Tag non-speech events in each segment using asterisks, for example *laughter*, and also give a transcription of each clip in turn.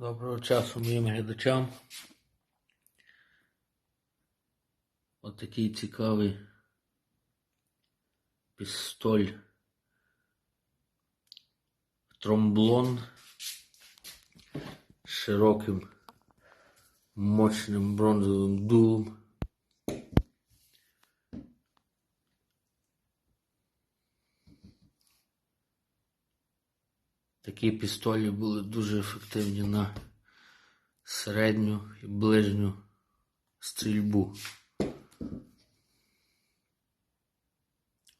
Доброго часу моїм глядачам. Отакий цікавий пістоль тромблон з широким мощним бронзовим дулом. Такі пістолі були дуже ефективні на середню і ближню стрільбу.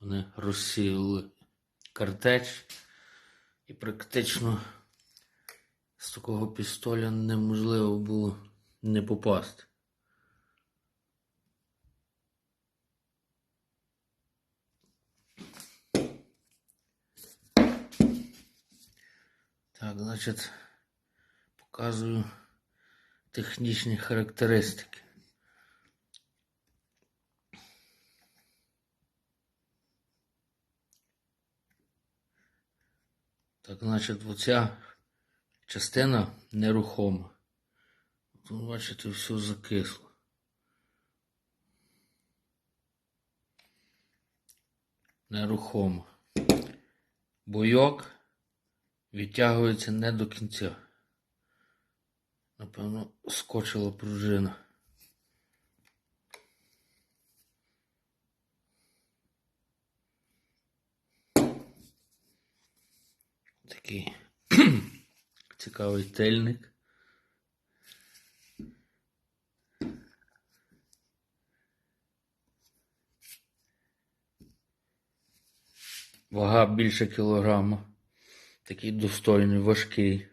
Вони розсіяли картеч і практично з такого пістоля неможливо було не попасти. Так, значить, показую технічні характеристики. Так, значить, оця частина нерухома. Тут, бачите, все закисло. Нерухомо. Бойок відтягується не до кінця. Напевно, скочила пружина. Такий *clears throat* цікавий тельник. Вага більше кілограма. Такий достойний, важкий.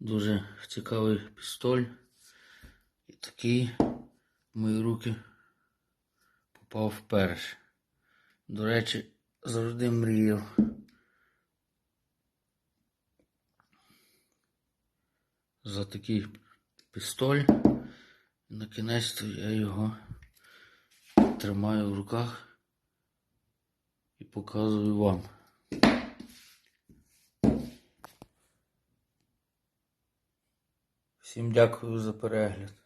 Дуже цікавий пістоль. І такий в мої руки попав вперше. До речі, завжди мріяв. За такий пістоль. На кінець я його тримаю в руках і показую вам. Всім дякую за перегляд.